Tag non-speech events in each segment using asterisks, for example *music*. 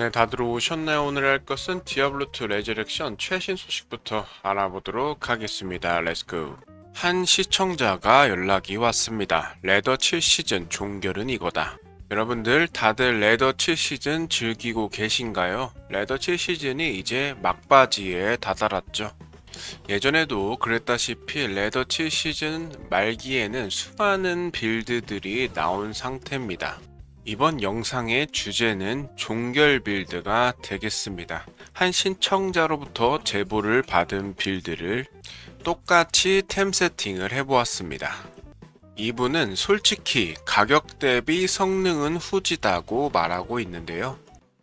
네, 다들 오셨나요? 오늘 할 것은 디아블로2 레저렉션 최신 소식부터 알아보도록 하겠습니다. 렛츠고. 한 시청자가 연락이 왔습니다. 레더 7 시즌 종결은 이거다. 여러분들 다들 레더 7 시즌 즐기고 계신가요? 레더 7 시즌이 이제 막바지에 다다랐죠. 예전에도 그랬다시피 레더 7 시즌 말기에는 수많은 빌드들이 나온 상태입니다. 이번 영상의 주제는 종결 빌드가 되겠습니다. 한 신청자로부터 제보를 받은 빌드를 똑같이 템 세팅을 해보았습니다. 이분은 솔직히 가격 대비 성능은 후지다고 말하고 있는데요.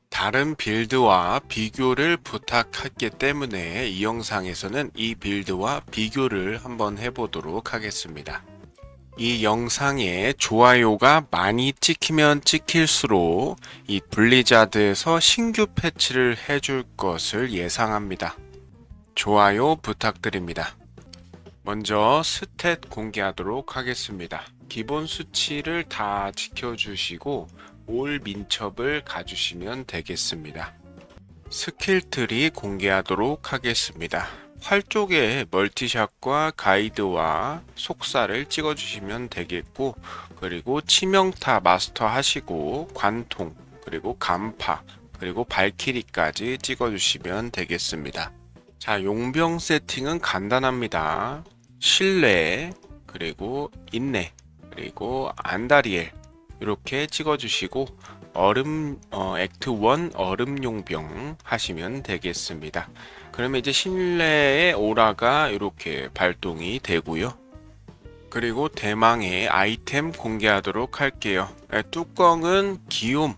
다른 빌드와 비교를 부탁했기 때문에 이 영상에서는 이 빌드와 비교를 한번 해보도록 하겠습니다. 이 영상에 좋아요가 많이 찍히면 찍힐수록 이 블리자드에서 신규 패치를 해줄 것을 예상합니다. 좋아요 부탁드립니다. 먼저 스탯 공개하도록 하겠습니다. 기본 수치를 다 지켜주시고 올 민첩을 가주시면 되겠습니다. 스킬 트리 공개하도록 하겠습니다. 활 쪽에 멀티샷과 가이드와 속사를 찍어주시면 되겠고 그리고 치명타 마스터 하시고 관통 그리고 간파 그리고 발키리까지 찍어주시면 되겠습니다. 자 용병 세팅은 간단합니다. 신뢰 그리고 인내 그리고 안다리엘 이렇게 찍어주시고 얼음 어, 액트 1 얼음 용병 하시면 되겠습니다. 그러면 이제 실내의 오라가 이렇게 발동이 되고요. 그리고 대망의 아이템 공개하도록 할게요. 네, 뚜껑은 기욤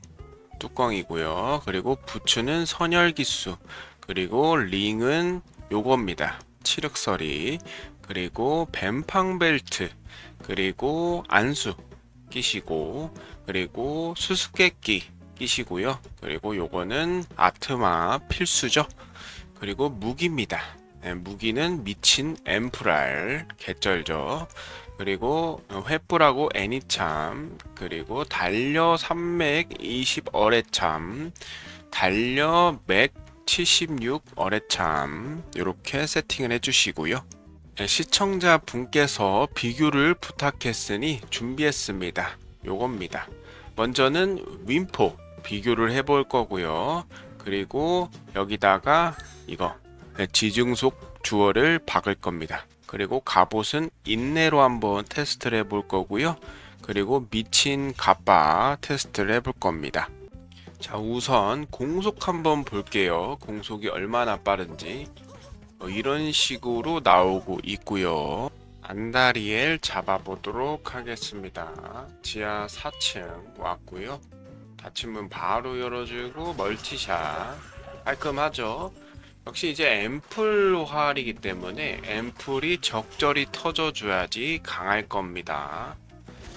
뚜껑이고요. 그리고 부츠는 선열기수 그리고 링은 요겁니다. 칠흑서리 그리고 뱀팡벨트 그리고 안수 끼시고 그리고 수수께끼 끼시고요. 그리고 요거는 아트마 필수죠. 그리고 무기입니다. 네, 무기는 미친 엠프랄 개쩔죠. 그리고 횃불하고 애니참 그리고 달려 320 어뢰참 달려 맥 76 어뢰참 이렇게 세팅을 해주시고요. 네, 시청자 분께서 비교를 부탁했으니 준비했습니다. 요겁니다. 먼저는 윈포 비교를 해볼 거고요. 그리고 여기다가 이거 네, 지중속 주어를 박을 겁니다. 그리고 갑옷은 인내로 한번 테스트를 해볼 거고요. 그리고 미친 갑바 테스트를 해볼 겁니다. 자 우선 공속 한번 볼게요. 공속이 얼마나 빠른지 어, 이런 식으로 나오고 있고요. 안다리엘 잡아보도록 하겠습니다. 지하 4층 왔고요. 닫힌 문 바로 열어주고 멀티샷 깔끔하죠. 역시 이제 앰플 활이기 때문에 앰플이 적절히 터져줘야지 강할 겁니다.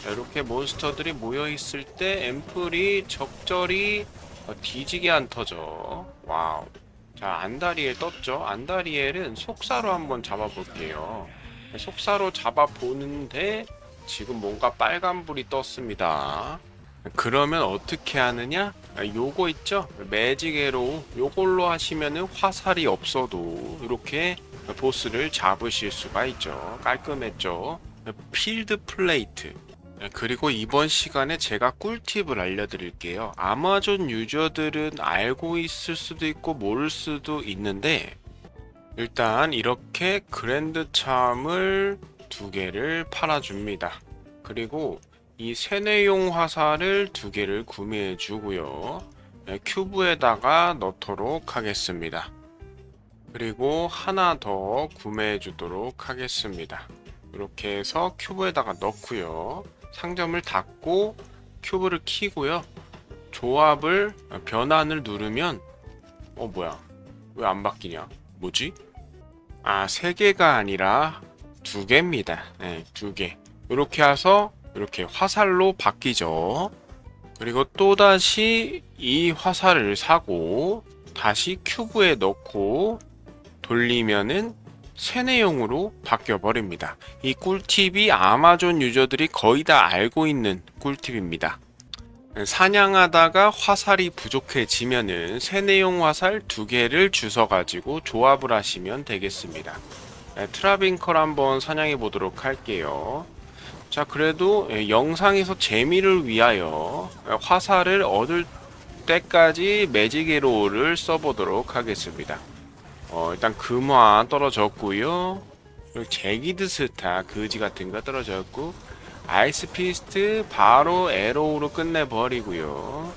이렇게 몬스터들이 모여 있을 때 앰플이 적절히 어, 뒤지게 안 터져. 와우. 자, 안다리엘 떴죠? 안다리엘은 속사로 한번 잡아볼게요. 속사로 잡아보는데 지금 뭔가 빨간불이 떴습니다. 그러면 어떻게 하느냐? 아, 요거 있죠? 매직에로 요걸로 하시면은 화살이 없어도 이렇게 보스를 잡으실 수가 있죠. 깔끔했죠? 필드 플레이트. 그리고 이번 시간에 제가 꿀팁을 알려드릴게요. 아마존 유저들은 알고 있을 수도 있고 모를 수도 있는데 일단 이렇게 그랜드 참을 두 개를 팔아줍니다. 그리고 이 세뇌용 화살을 두 개를 구매해 주고요. 네, 큐브에다가 넣도록 하겠습니다. 그리고 하나 더 구매해 주도록 하겠습니다. 이렇게 해서 큐브에다가 넣고요. 상점을 닫고 큐브를 키고요. 조합을 변환을 누르면 어 뭐야 왜 안 바뀌냐 뭐지 아 세 개가 아니라 두 개입니다 네, 두개 이렇게 해서 이렇게 화살로 바뀌죠 그리고 또다시 이 화살을 사고 다시 큐브에 넣고 돌리면은 세뇌용으로 바뀌어 버립니다. 이 꿀팁이 아마존 유저들이 거의 다 알고 있는 꿀팁입니다. 사냥하다가 화살이 부족해지면은 세내용 화살 두 개를 주워 가지고 조합을 하시면 되겠습니다. 네, 트라빈컬 한번 사냥해 보도록 할게요. 자, 그래도 예, 영상에서 재미를 위하여 예, 화살을 얻을 때까지 매직에로를 써보도록 하겠습니다. 어, 일단 금화 떨어졌고요. 그리고 제기드 스타 그지 같은 거 떨어졌고 아이스 피스트 바로 에로우로 끝내버리고요.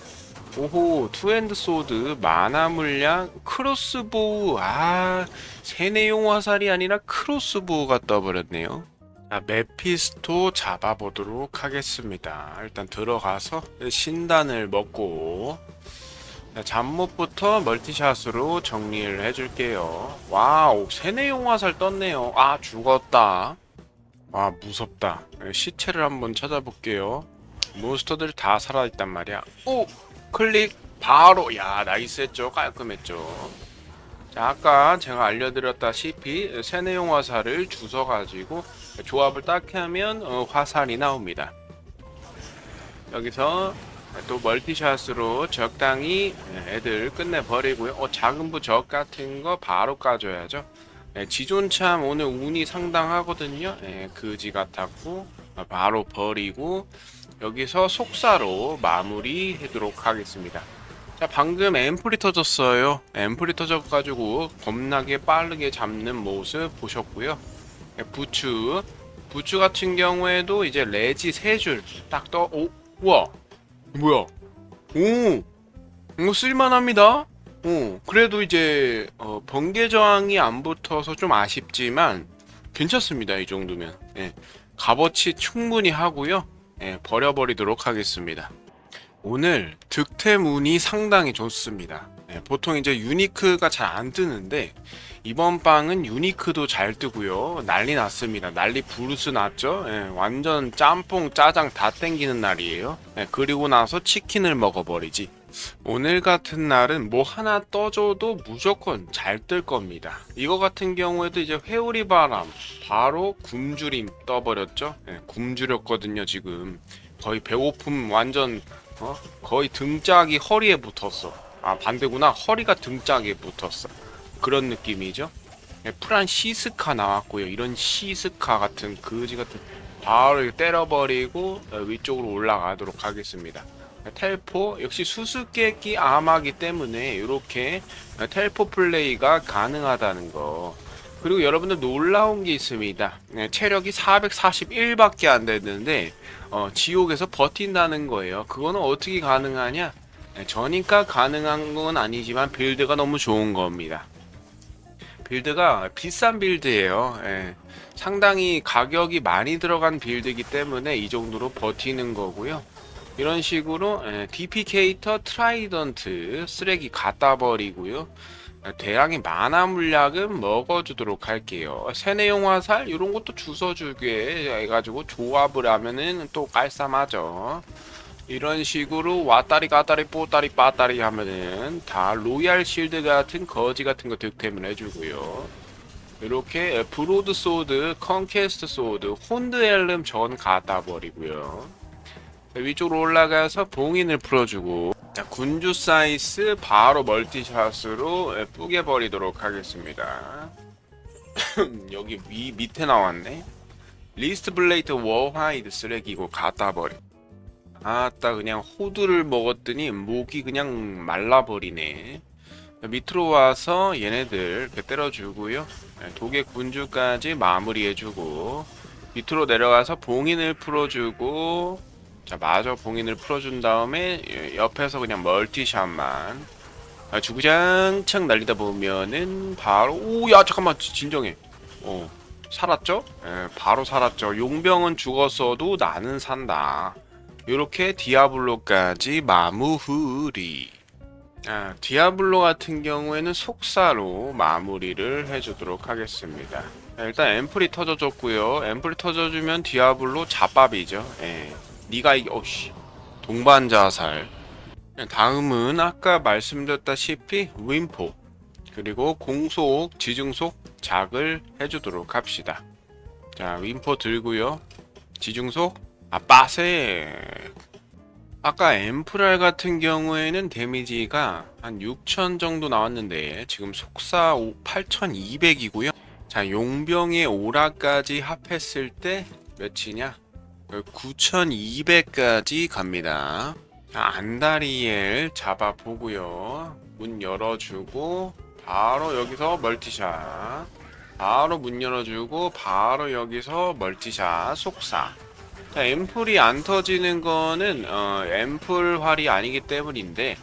오호 투핸드 소드 마나 물량 크로스보우 아 세내용 화살이 아니라 크로스보우가 떠버렸네요. 자, 메피스토 잡아보도록 하겠습니다. 일단 들어가서 신단을 먹고 자, 잠못부터 멀티샷으로 정리를 해줄게요. 와우 세내용 화살 떴네요. 아 죽었다. 와 무섭다. 시체를 한번 찾아볼게요. 몬스터들 다 살아있단 말이야. 오 클릭 바로 야 나이스 했죠 깔끔했죠. 자 아까 제가 알려드렸다시피 세내용 화살을 주워 가지고 조합을 딱 하면 어, 화살이 나옵니다. 여기서 또 멀티샷으로 적당히 애들 끝내버리고요. 어, 작은 부적 같은 거 바로 까줘야죠. 네, 지존 참 오늘 운이 상당하거든요. 네, 그지 같았고 어, 바로 버리고 여기서 속사로 마무리하도록 하겠습니다. 자 방금 앰플이 터졌어요. 앰플이 터져가지고 겁나게 빠르게 잡는 모습 보셨고요. 네, 부추 부추 같은 경우에도 이제 레지 세 줄 딱 떠. 오 우와 뭐야? 오 이거 쓸만합니다. 어, 그래도 이제 어, 번개 저항이 안 붙어서 좀 아쉽지만 괜찮습니다. 이 정도면 예, 값어치 충분히 하고요. 예, 버려버리도록 하겠습니다. 오늘 득템 운이 상당히 좋습니다. 예, 보통 이제 유니크가 잘 안 뜨는데 이번 방은 유니크도 잘 뜨고요. 난리 났습니다. 난리 부르스 났죠. 예, 완전 짬뽕 짜장 다 땡기는 날이에요. 예, 그리고 나서 치킨을 먹어버리지. 오늘 같은 날은 뭐 하나 떠줘도 무조건 잘 뜰 겁니다. 이거 같은 경우에도 이제 회오리 바람 바로 굶주림 떠버렸죠. 예, 굶주렸거든요 지금 거의 배고픔 완전 어? 거의 등짝이 허리에 붙었어. 아 반대구나 허리가 등짝에 붙었어. 그런 느낌이죠. 예, 프란 시스카 나왔고요. 이런 시스카 같은 거지 같은 바로 때려버리고 어, 위쪽으로 올라가도록 하겠습니다. 텔포 역시 수수께끼 아마기 때문에 이렇게 텔포 플레이가 가능하다는 거 그리고 여러분들 놀라운 게 있습니다. 네, 체력이 441밖에 안 되는데 어, 지옥에서 버틴다는 거예요. 그거는 어떻게 가능하냐? 네, 저니까 가능한 건 아니지만 빌드가 너무 좋은 겁니다. 빌드가 비싼 빌드예요. 예, 상당히 가격이 많이 들어간 빌드이기 때문에 이 정도로 버티는 거고요. 이런 식으로 예, 디피케이터 트라이던트 쓰레기 갖다 버리고요. 대량의 만화 물약은 먹어주도록 할게요. 세내용 화살 이런 것도 주워주게 해가지고 조합을 하면은 또 깔쌈하죠. 이런 식으로 왔다리 갔다리 뽀다리 빠다리 하면은 다 로얄 실드 같은 거지 같은 거 득템을 해주고요. 이렇게 브로드 소드, 컨퀘스트 소드, 혼드 엘름 전 갖다 버리고요. 위쪽으로 올라가서 봉인을 풀어주고 자, 군주 사이스 바로 멀티샷으로 예, 뿌개 버리도록 하겠습니다. *coughs* 여기 위 밑에 나왔네. 리스트 블레이트 워하이드 쓰레기고 갖다 버리. 아따 그냥 호두를 먹었더니 목이 그냥 말라버리네. 밑으로 와서 얘네들 이렇게 때려주고요. 예, 독의 군주까지 마무리해주고 밑으로 내려가서 봉인을 풀어주고 자 마저 봉인을 풀어준 다음에 옆에서 그냥 멀티샷만. 아, 주구장창 날리다 보면은 바로 오야 잠깐만 진정해. 어 살았죠? 예, 바로 살았죠. 용병은 죽었어도 나는 산다. 이렇게 디아블로까지 마무리. 아, 디아블로 같은 경우에는 속사로 마무리를 해주도록 하겠습니다. 일단 앰플이 터져줬고요. 앰플이 터져주면 디아블로 잡밥이죠. 예. 네가 이게 어씨. 동반 자살. 다음은 아까 말씀드렸다시피 윈포 그리고 공속 지중속 작을 해주도록 합시다. 자 윈포 들고요. 지중속 아 빠세. 아까 엠프랄 같은 경우에는 데미지가 한6000 정도 나왔는데 지금 속사 8200이고요. 자, 용병의 오라까지 합했을 때 몇이냐? 9200까지 갑니다. 자, 안다리엘 잡아보고요. 문 열어주고 바로 여기서 멀티샷. 바로 문 열어주고 바로 여기서 멀티샷 속사. 자, 앰플이 안 터지는 거는 어, 앰플 활이 아니기 때문인데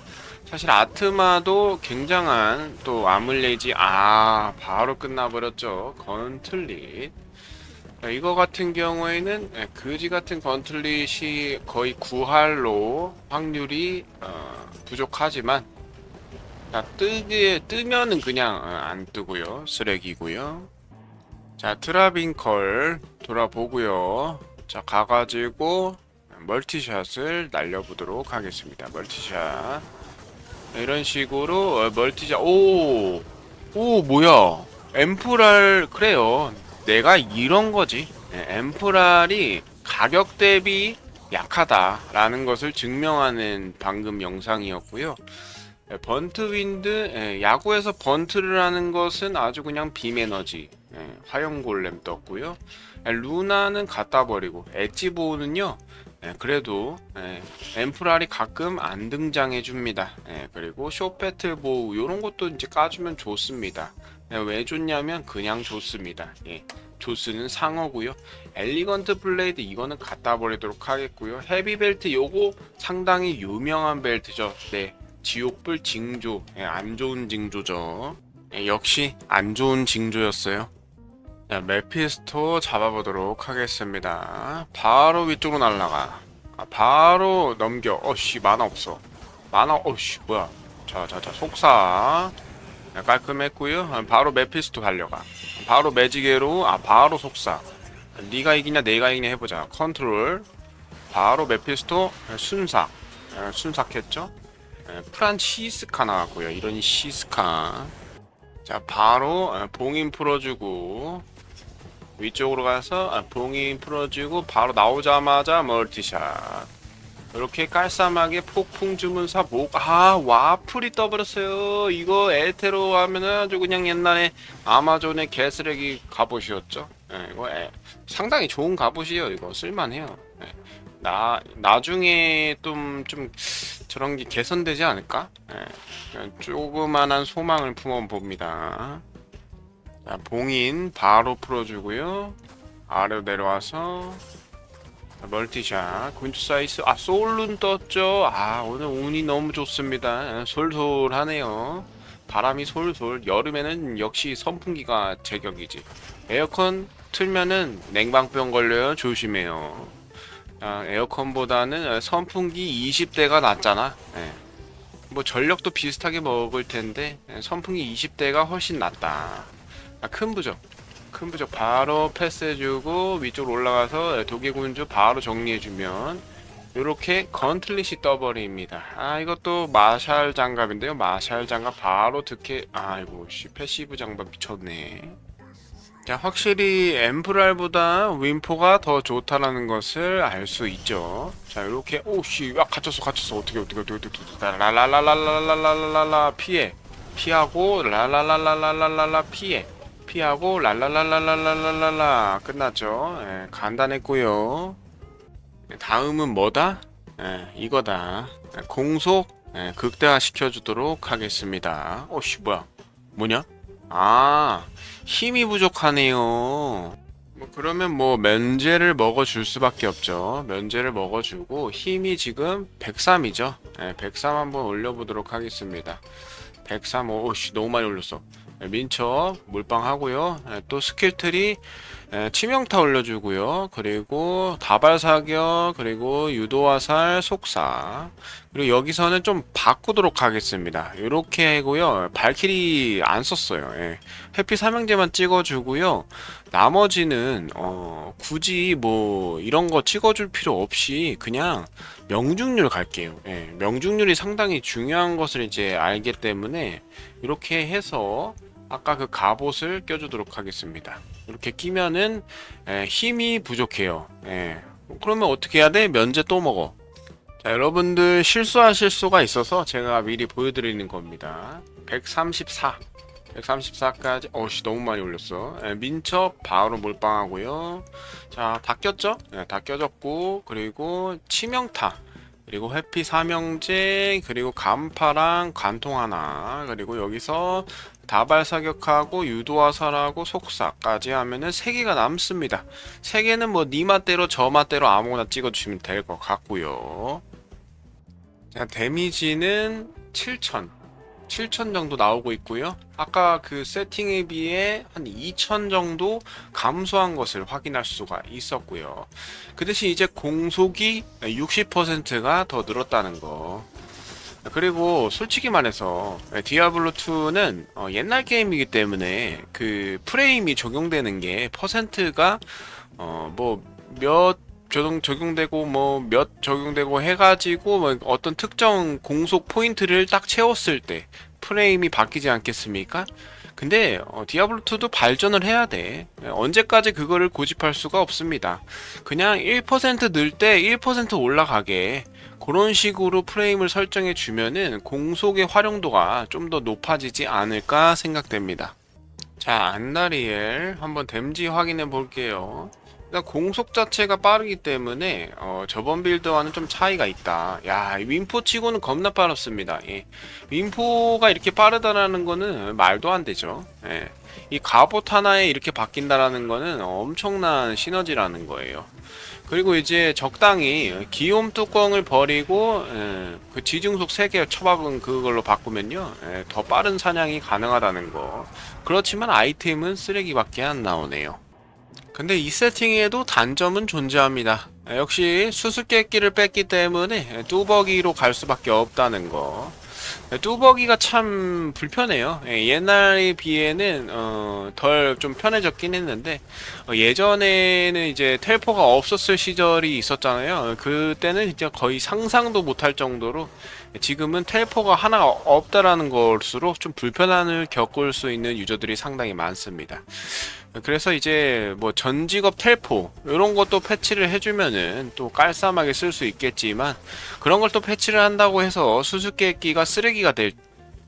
사실 아트마도 굉장한 또 아물레지 아 바로 끝나버렸죠 건틀릿 자, 이거 같은 경우에는 예, 그지 같은 건틀릿이 거의 9할로 확률이 어, 부족하지만 자, 뜨게 뜨면은 그냥 어, 안 뜨고요. 쓰레기고요. 자 트라빈컬 돌아보고요. 자 가가지고 멀티샷을 날려보도록 하겠습니다. 멀티샷. 이런 식으로 어, 멀티샷. 오! 오 뭐야? 엠프랄 그래요 내가 이런 거지 예, 엠프랄이 가격 대비 약하다라는 것을 증명하는 방금 영상이었고요 예, 번트 윈드 예, 야구에서 번트를 하는 것은 아주 그냥 빔 에너지 예, 화염 골렘 떴고요 예, 루나는 갖다 버리고 엣지보우는요 예, 그래도 예, 엠프랄이 가끔 안 등장해 줍니다. 예, 그리고 쇼패틀 보우 이런 것도 이제 까주면 좋습니다. 예, 왜 좋냐면 그냥 좋습니다. 예, 조스는 상어고요. 엘리건트 블레이드 이거는 갖다 버리도록 하겠고요. 헤비 벨트 요거 상당히 유명한 벨트죠. 네, 지옥불 징조 예, 안 좋은 징조죠. 예, 역시 안 좋은 징조였어요. 자, 메피스토 잡아보도록 하겠습니다. 바로 위쪽으로 날라가. 아, 바로 넘겨. 어씨, 만화 없어. 만화, 어씨, 뭐야. 자, 자, 자, 속사. 자, 깔끔했고요. 아, 바로 메피스토 달려가. 바로 매지게로, 아, 바로 속사. 네가 이기냐, 내가 이기냐 해보자. 컨트롤. 바로 메피스토, 아, 순삭. 아, 순삭했죠? 아, 프란치스카 나왔고요. 이런 시스카. 자, 바로 아, 봉인 풀어주고 위쪽으로 가서 아, 봉인 풀어주고 바로 나오자마자 멀티샷 이렇게 깔쌈하게 폭풍 주문사 목아 와플이 떠버렸어요. 이거 에테로 하면은 아주 그냥 옛날에 아마존의 개쓰레기 갑옷이었죠. 예, 이거 에, 상당히 좋은 갑옷이에요. 이거 쓸만해요. 예. 나 나중에 좀 좀 저런 게 개선되지 않을까? 예, 조그만한 소망을 품어 봅니다. 자, 봉인 바로 풀어주고요. 아래로 내려와서 자, 멀티샷 군주 사이스 아 소울룬 떴죠. 아 오늘 운이 너무 좋습니다. 아, 솔솔하네요. 바람이 솔솔 여름에는 역시 선풍기가 제격이지. 에어컨 틀면은 냉방병 걸려요. 조심해요. 아, 에어컨보다는 선풍기 20대가 낫잖아. 예. 뭐 전력도 비슷하게 먹을 텐데 예, 선풍기 20대가 훨씬 낫다. 아, 큰 부적. 큰 부적 바로 패스해주고 위쪽으로 올라가서 독일군주 바로 정리해주면 이렇게 건틀릿이 떠버립니다. 아 이것도 마샬 장갑인데요. 마샬 장갑 바로 득해. 아이고 씨 패시브 장갑 미쳤네. 자 확실히 엠프랄보다 윈포가 더 좋다라는 것을 알 수 있죠. 자 이렇게 오씨 야 갇혔어 갇혔어 어떻게 어떻게 어떻게 어떻게 라라라라라라라라라라 피해 피하고 라라라라라라라 피해 피하고 랄랄랄랄랄랄랄라 끝났죠. 예, 간단했고요. 다음은 뭐다? 예, 이거다. 예, 공속 예, 극대화 시켜주도록 하겠습니다. 어씨 뭐야? 뭐냐? 아 힘이 부족하네요. 뭐 그러면 뭐 면제를 먹어줄 수밖에 없죠. 면제를 먹어주고 힘이 지금 103이죠. 예, 103 한번 올려보도록 하겠습니다. 103 오씨 너무 많이 올렸어. 예, 민첩 물방 하고요. 예, 또 스킬트리 예, 치명타 올려주고요. 그리고 다발 사격 그리고 유도화살 속사 그리고 여기서는 좀 바꾸도록 하겠습니다. 이렇게 하고요. 발키리 안 썼어요. 예. 해피 삼형제만 찍어주고요. 나머지는 어, 굳이 뭐 이런 거 찍어줄 필요 없이 그냥 명중률 갈게요. 예. 명중률이 상당히 중요한 것을 이제 알기 때문에 이렇게 해서 아까 그 갑옷을 껴주도록 하겠습니다. 이렇게 끼면은 에, 힘이 부족해요. 예. 그러면 어떻게 해야 돼? 면제 또 먹어. 자, 여러분들 실수하실 수가 있어서 제가 미리 보여드리는 겁니다. 134. 134까지, 어씨, 너무 많이 올렸어. 예, 민첩, 바로 몰빵하고요. 자, 다 꼈죠? 예, 다 껴졌고, 그리고 치명타. 그리고 회피 삼형제, 그리고 간파랑 관통 하나, 그리고 여기서 다발 사격하고 유도화살하고 속사까지 하면은 3개가 남습니다. 3개는 뭐 니맛대로 저맛대로 아무거나 찍어주시면 될 것 같고요. 자, 데미지는 7,000. 7,000 정도 나오고 있고요. 아까 그 세팅에 비해 한 2,000 정도 감소한 것을 확인할 수가 있었고요. 그 대신 이제 공속이 60%가 더 늘었다는 거. 그리고 솔직히 말해서 디아블로2는 어, 옛날 게임이기 때문에 그 프레임이 적용되는 게 퍼센트가 어, 뭐몇 적용, 적용되고 뭐 몇 적용되고 해가지고 뭐 어떤 특정 공속 포인트를 딱 채웠을 때 프레임이 바뀌지 않겠습니까? 근데 어, 디아블로2도 발전을 해야 돼. 언제까지 그거를 고집할 수가 없습니다. 그냥 1%늘 때 1% 올라가게 그런 식으로 프레임을 설정해 주면은 공속의 활용도가 좀 더 높아지지 않을까 생각됩니다. 자, 안나리엘 한번 댐지 확인해 볼게요. 일단 공속 자체가 빠르기 때문에 어, 저번 빌드와는 좀 차이가 있다. 야, 윈포 치고는 겁나 빠릅니다. 예. 윈포가 이렇게 빠르다라는 거는 말도 안 되죠. 예. 이 갑옷 하나에 이렇게 바뀐다라는 거는 엄청난 시너지라는 거예요. 그리고 이제 적당히 기욤 뚜껑을 버리고 예, 그 지중속 3개 처박은 그걸로 바꾸면요 예, 더 빠른 사냥이 가능하다는 거 그렇지만 아이템은 쓰레기밖에 안 나오네요 근데 이 세팅에도 단점은 존재합니다 예, 역시 수수께끼를 뺐기 때문에 뚜벅이로 갈 수밖에 없다는 거 뚜벅이가 참 불편해요. 예, 옛날에 비해는 어, 덜 좀 편해졌긴 했는데 어, 예전에는 이제 텔포가 없었을 시절이 있었잖아요. 그때는 진짜 거의 상상도 못할 정도로 지금은 텔포가 하나 없다라는 것으로 좀 불편함을 겪을 수 있는 유저들이 상당히 많습니다. 그래서 이제 뭐 전직업 텔포 이런 것도 패치를 해주면은 또 깔쌈하게 쓸 수 있겠지만 그런 걸 또 패치를 한다고 해서 수수께끼가 쓰레기가 될,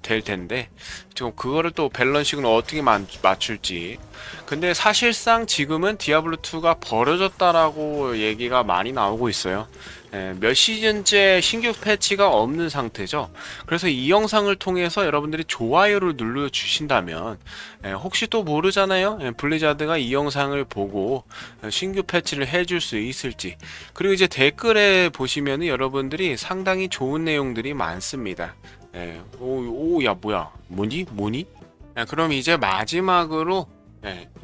될 텐데 지금 그거를 또 밸런싱을 어떻게 맞출지. 근데 사실상 지금은 디아블로2가 버려졌다라고 얘기가 많이 나오고 있어요. 예, 몇 시즌째 신규 패치가 없는 상태죠. 그래서 이 영상을 통해서 여러분들이 좋아요를 눌러 주신다면 예, 혹시 또 모르잖아요. 예, 블리자드가 이 영상을 보고 신규 패치를 해줄 수 있을지. 그리고 이제 댓글에 보시면 여러분들이 상당히 좋은 내용들이 많습니다. 오, 오, 야 뭐야? 뭐니? 뭐니? 그럼 이제 마지막으로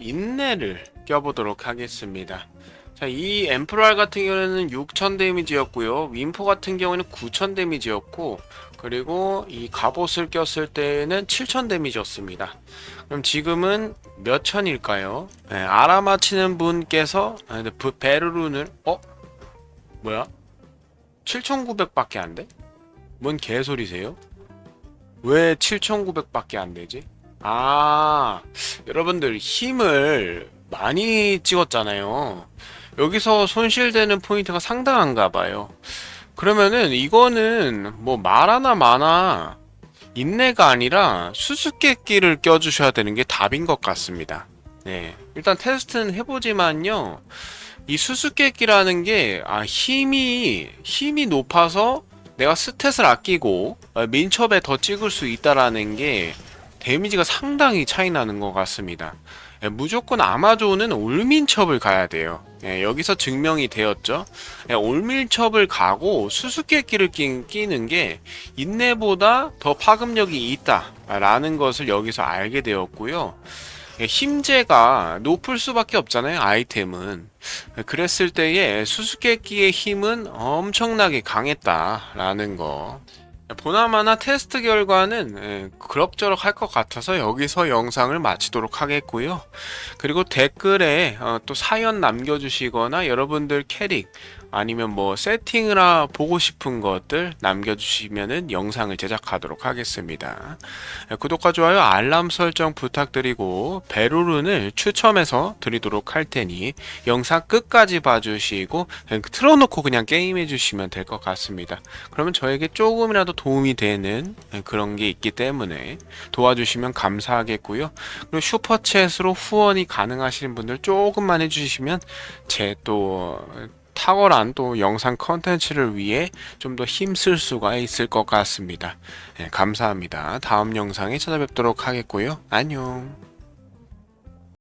인내를 껴보도록 하겠습니다. 자, 이 엠프랄 같은 경우에는 6000 데미지였고요. 윈포 같은 경우에는 9000 데미지였고, 그리고 이 갑옷을 꼈을 때는 7000 데미지였습니다. 그럼 지금은 몇 천일까요? 네, 알아맞히는 분께서 아, 베르룬을 어? 뭐야? 7900밖에 안 돼? 뭔 개소리세요? 왜 7900밖에 안 되지? 아, 여러분들 힘을 많이 찍었잖아요. 여기서 손실되는 포인트가 상당한가 봐요. 그러면은 이거는 뭐 말하나 마나 인내가 아니라 수수께끼를 껴주셔야 되는 게 답인 것 같습니다. 네. 일단 테스트는 해보지만요. 이 수수께끼라는 게, 아, 힘이, 힘이 높아서 내가 스탯을 아끼고 아, 민첩에 더 찍을 수 있다라는 게 데미지가 상당히 차이 나는 것 같습니다. 예, 무조건 아마존은 올민첩을 가야 돼요. 예, 여기서 증명이 되었죠. 예, 올밀첩을 가고 수수께끼를 끼, 끼는 게 인내보다 더 파급력이 있다라는 것을 여기서 알게 되었고요. 예, 힘재가 높을 수밖에 없잖아요. 아이템은. 예, 그랬을 때에 수수께끼의 힘은 엄청나게 강했다라는 거. 보나마나 테스트 결과는 예, 그럭저럭 할 것 같아서 여기서 영상을 마치도록 하겠고요. 그리고 댓글에 어, 또 사연 남겨주시거나 여러분들 캐릭 아니면 뭐 세팅이나 보고 싶은 것들 남겨주시면은 영상을 제작하도록 하겠습니다. 예, 구독과 좋아요, 알람 설정 부탁드리고 베로룬을 추첨해서 드리도록 할 테니 영상 끝까지 봐주시고 틀어놓고 그냥 게임해 주시면 될 것 같습니다. 그러면 저에게 조금이라도 도움이 되는 예, 그런 게 있기 때문에 도와주시면 감사하겠고요. 그리고 슈퍼챗으로 후원이 가능하신 분들 조금만 해주시면 제또 탁월한 또 영상 컨텐츠를 위해 좀 더 힘쓸 수가 있을 것 같습니다. 예, 감사합니다. 다음 영상에 찾아뵙도록 하겠고요. 안녕.